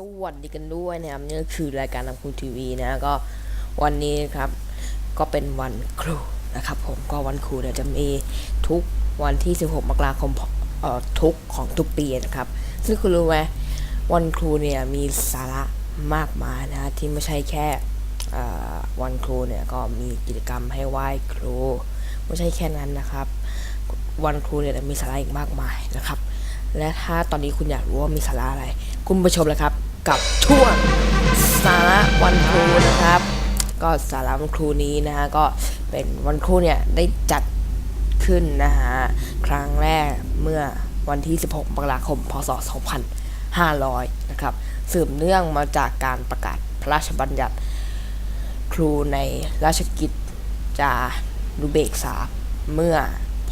สวัสดีกันด้วยนะครับนี่คือรายการทางคุณทีวีนะก็วันนี้ครับก็เป็นวันครูนะครับ ผมก็วันครูเนี่ยจะมีทุกวันที่ 16 มกราคมเอ่อทุกของทุกปีนะครับ ซึ่งคุณรู้ไหมวันครูเนี่ยมีสาระมากมายนะที่ไม่ใช่แค่วันครูเนี่ยก็มีกิจกรรมให้ไหว้ครู ไม่ใช่แค่นั้นนะครับ วันครูเนี่ยมีสาระอีกมากมายนะครับและถ้าตอนนี้คุณอยากรู้ว่ามีสาระอะไร คุณไปชมเลยครับ กับช่วงสาระวันครูนะครับ ก็สาระวันครูนี้นะฮะก็เป็นวันครูเนี่ยได้จัดขึ้นนะฮะครั้งแรกเมื่อวันที่ 16มกราคม พศ 2500 นะครับ สืบเนื่องมาจากการประกาศพระราชบัญญัติครูในราชกิจจานุเบกษาเมื่อ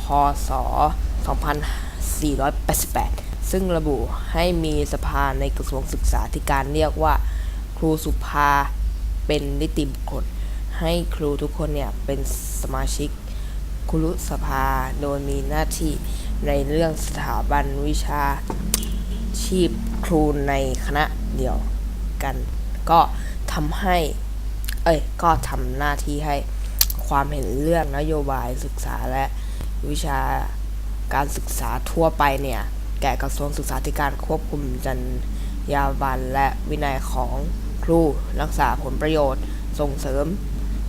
พศ 2488 ซึ่งระบุให้มีสภาในกระทรวงศึกษาธิการเรียกว่า ครูสุภาเป็นนิติบุคคล ให้ครูทุกคนเนี่ยเป็นสมาชิกครุสภาโดยมีหน้าที่ในเรื่องสถาบันวิชาชีพครูในคณะเดียวกัน ก็ทำให้ เอ้ย ก็ทำหน้าที่ให้ความเห็นเรื่องนโยบายศึกษาและวิชาการศึกษาทั่วไปเนี่ย แก่กระทรวงศึกษาธิการควบคุมจรรยาบรรณและวินัยของครู รักษาผลประโยชน์ ส่งเสริม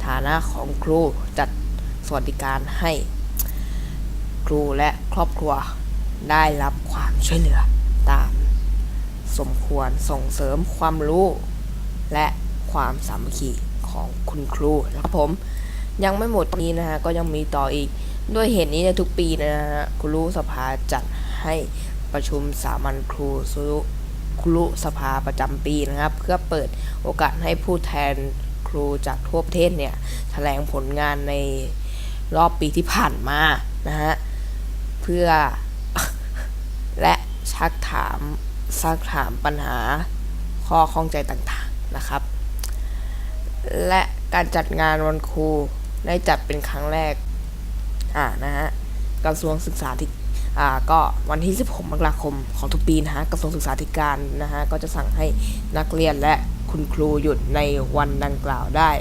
ฐานะของครูจัดสวัสดิการให้ ครูและครอบครัวได้รับความช่วยเหลือตาม สมควรส่งเสริมความรู้ และความสามัคคีของคุณครูนะครับผม ยังไม่หมดนี้นะฮะก็ยังมีต่ออีก ด้วยเหตุนี้ในทุกปีนะฮะครูสภาจัดให้ ประชุมสามัญครูสุครูสภาประจำปีนะครับ เพื่อเปิดโอกาสให้ผู้แทนครูจากทั่วประเทศเนี่ยแถลงผลงานในรอบปีที่ผ่านมานะฮะเพื่อและชักถามซักถามปัญหาข้อข้องใจต่างๆนะครับ และการจัดงานวันครูได้จัดเป็นครั้งแรกอ่านะฮะกระทรวงศึกษาธิ อ่าก็วันที่ 16 มกราคมของทุกปีนะฮะกระทรวงศึกษาธิการนะฮะก็จะสั่งให้นักเรียนและคุณครูหยุดในวันดังกล่าวได้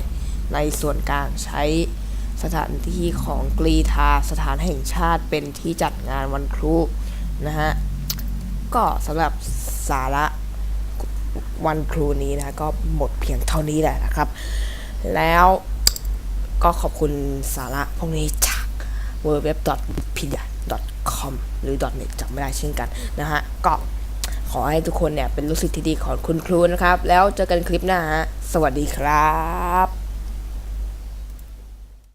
ในส่วนกลางใช้สถานที่ของกรีธาสถานแห่งชาติเป็นที่จัดงานวันครูนะฮะก็สำหรับสาระวันครูนี้นะก็หมดเพียงเท่านี้แหละนะครับ แล้วก็ขอบคุณสาระพวกนี้จาก w w w p i d a c o m หรือ .net จำไม่ได้เช่นกันนะฮะก็ขอให้ทุกคนเนี่ยเป็นลูกศิษย์ที่ดีของคุณครูนะครับ แล้วเจอกันคลิปหน้าฮะสวัสดีครับ